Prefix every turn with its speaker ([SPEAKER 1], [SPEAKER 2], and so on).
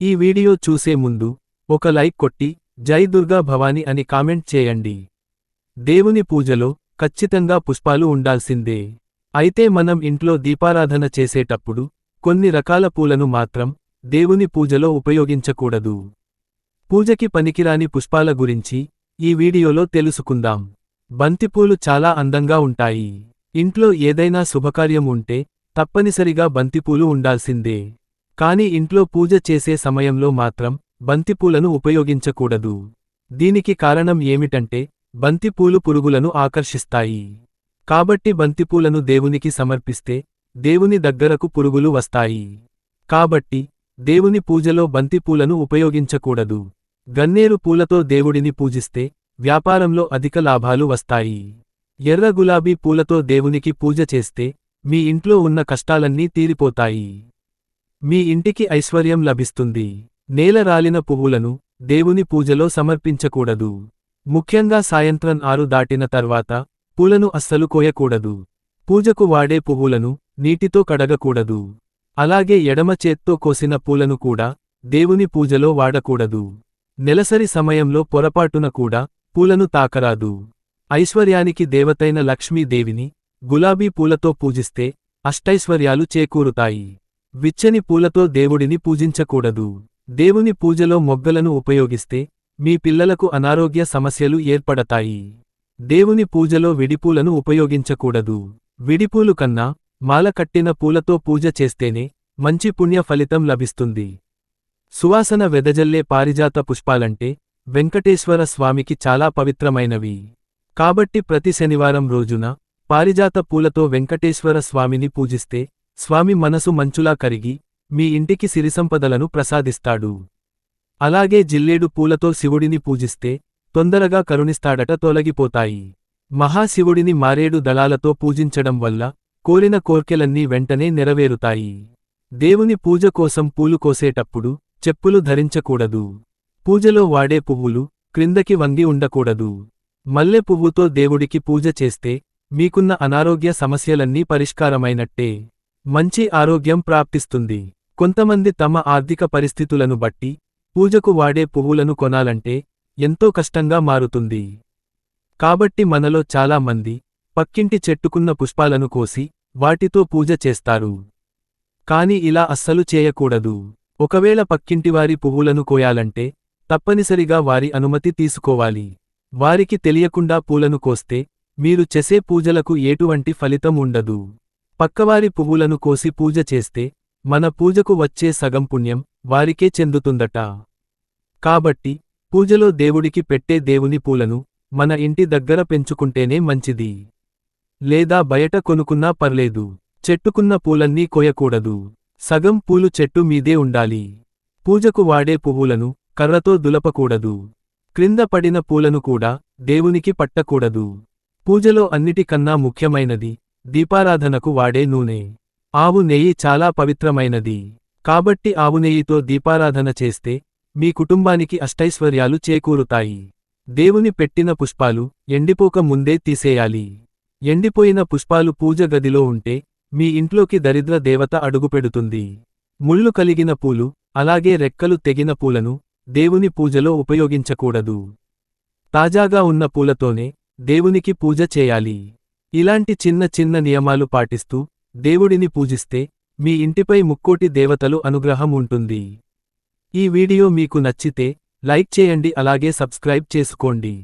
[SPEAKER 1] ఈ వీడియో చూసే ముందు ఒక లైక్ కొట్టి జై దుర్గా భవాని అని కామెంట్ చేయండి. దేవుని పూజలో ఖచ్చితంగా పుష్పాలు ఉండాల్సిందే. అయితే మనం ఇంట్లో దీపారాధన చేసేటప్పుడు కొన్ని రకాల పూలను మాత్రం దేవుని పూజలో ఉపయోగించకూడదు. పూజకి పనికిరాని పుష్పాల గురించి ఈ వీడియోలో తెలుసుకుందాం. బంతిపూలు చాలా అందంగా ఉంటాయి. ఇంట్లో ఏదైనా శుభకార్యం ఉంటే తప్పనిసరిగా బంతిపూలు ఉండాల్సిందే. కాని ఇంట్లో పూజ చేసే సమయంలో మాత్రం బంతిపూలను ఉపయోగించకూడదు. దీనికి కారణం ఏమిటంటే బంతిపూలు పురుగులను ఆకర్షిస్తాయి. కాబట్టి బంతిపూలను దేవునికి సమర్పిస్తే దేవుని దగ్గరకు పురుగులు వస్తాయి. కాబట్టి దేవుని పూజలో బంతిపూలను ఉపయోగించకూడదు. గన్నేరు పూలతో దేవుడిని పూజిస్తే వ్యాపారంలో అధిక లాభాలు వస్తాయి. ఎర్ర గులాబీ పూలతో దేవునికి పూజ చేస్తే మీ ఇంట్లో ఉన్న కష్టాలన్నీ తీరిపోతాయి. మీ ఇంటికి ఐశ్వర్యం లభిస్తుంది. నేల రాలిన పువ్వులను దేవుని పూజలో సమర్పించకూడదు. ముఖ్యంగా సాయంత్రం ఆరు దాటిన తర్వాత పూలను అస్సలు కోయకూడదు. పూజకు వాడే పువ్వులను నీటితో కడగకూడదు. అలాగే ఎడమ చేత్తో కోసిన పూలను కూడా దేవుని పూజలో వాడకూడదు. నెలసరి సమయంలో పొరపాటున కూడా పూలను తాకరాదు. ఐశ్వర్యానికి దేవతైన లక్ష్మీదేవిని గులాబీ పూలతో పూజిస్తే అష్టైశ్వర్యాలు చేకూరుతాయి. విచ్చని పూలతో దేవుడిని పూజించకూడదు. దేవుని పూజలో మొగ్గలను ఉపయోగిస్తే మీ పిల్లలకు అనారోగ్య సమస్యలు ఏర్పడతాయి. దేవుని పూజలో విడిపూలను ఉపయోగించకూడదు. విడిపూలు కన్నా మాల కట్టిన పూలతో పూజ చేస్తేనే మంచి పుణ్య ఫలితం లభిస్తుంది. సువాసన వెదజల్లే పారిజాత పుష్పాలంటే వెంకటేశ్వర స్వామికి చాలా పవిత్రమైనవి. కాబట్టి ప్రతి శనివారం రోజున పారిజాత పూలతో వెంకటేశ్వర స్వామిని పూజిస్తే స్వామి మనసు మంచులా కరిగి మీ ఇంటికి సిరిసంపదలను ప్రసాదిస్తాడు. అలాగే జిల్లేడు పూలతో శివుడిని పూజిస్తే తొందరగా కరుణిస్తాడట తొలగిపోతాయి. మహాశివుడిని మారేడు దళాలతో పూజించడం వల్ల కోరిన కోర్కెలన్నీ వెంటనే నెరవేరుతాయి. దేవుని పూజ కోసం పూలు కోసేటప్పుడు చెప్పులు ధరించకూడదు. పూజలో వాడే పువ్వులు క్రిందకి వంగి ఉండకూడదు. మల్లె పువ్వుతో దేవుడికి పూజ చేస్తే మీకున్న అనారోగ్య సమస్యలన్నీ పరిష్కారమైనట్టే. మంచి ఆరోగ్యం ప్రాప్తిస్తుంది. కొంతమంది తమ ఆర్థిక పరిస్థితులను బట్టి పూజకు వాడే పువ్వులను కొనాలంటే ఎంతో కష్టంగా మారుతుంది. కాబట్టి మనలో చాలా మంది పక్కింటి చెట్టుకున్న పుష్పాలను కోసి వాటితో పూజ చేస్తారు. కాని ఇలా అస్సలు చేయకూడదు. ఒకవేళ పక్కింటివారి పువ్వులను కోయాలంటే తప్పనిసరిగా వారి అనుమతి తీసుకోవాలి. వారికి తెలియకుండా పూలను కోస్తే మీరు చేసే పూజలకు ఎటువంటి ఫలితం ఉండదు. పక్కవారి పువ్వులను కోసి పూజ చేస్తే మన పూజకు వచ్చే సగం పుణ్యం వారికే చెందుతుందట. కాబట్టి పూజలో దేవుడికి పెట్టే దేవుని పూలను మన ఇంటి దగ్గర పెంచుకుంటేనే మంచిది. లేదా బయట కొనుకున్నా పర్లేదు చెట్టుకున్న పూలన్నీ కొయ్యకూడదు సగం పూలు చెట్టు మీదే ఉండాలి. పూజకు వాడే పువ్వులను కర్రతో దులపకూడదు. క్రింద పడిన పూలను కూడా దేవునికి పట్టకూడదు. పూజలో అన్నిటికన్నా ముఖ్యమైనది దీపారాధనకు వాడే నూనె. ఆవు నెయ్యి చాలా పవిత్రమైనది. కాబట్టి ఆవు నెయ్యితో దీపారాధన చేస్తే మీ కుటుంబానికి అష్టైశ్వర్యాలు చేకూరుతాయి. దేవుని పెట్టిన పుష్పాలు ఎండిపోక ముందే తీసేయాలి. ఎండిపోయిన పుష్పాలు పూజ గదిలో ఉంటే మీ ఇంట్లోకి దరిద్ర దేవత అడుగుపెడుతుంది. ముళ్ళు కలిగిన పూలు అలాగే రెక్కలు తెగిన పూలను దేవుని పూజలో ఉపయోగించకూడదు. తాజాగా ఉన్న పూలతోనే దేవునికి పూజ చేయాలి. ఇలాంటి చిన్న చిన్న నియమాలు పాటిస్తూ దేవుడిని పూజిస్తే మీ ఇంటిపై ముక్కోటి దేవతలు అనుగ్రహం ఉంటుంది. ఈ వీడియో మీకు నచ్చితే లైక్ చేయండి అలాగే సబ్స్క్రైబ్ చేసుకోండి.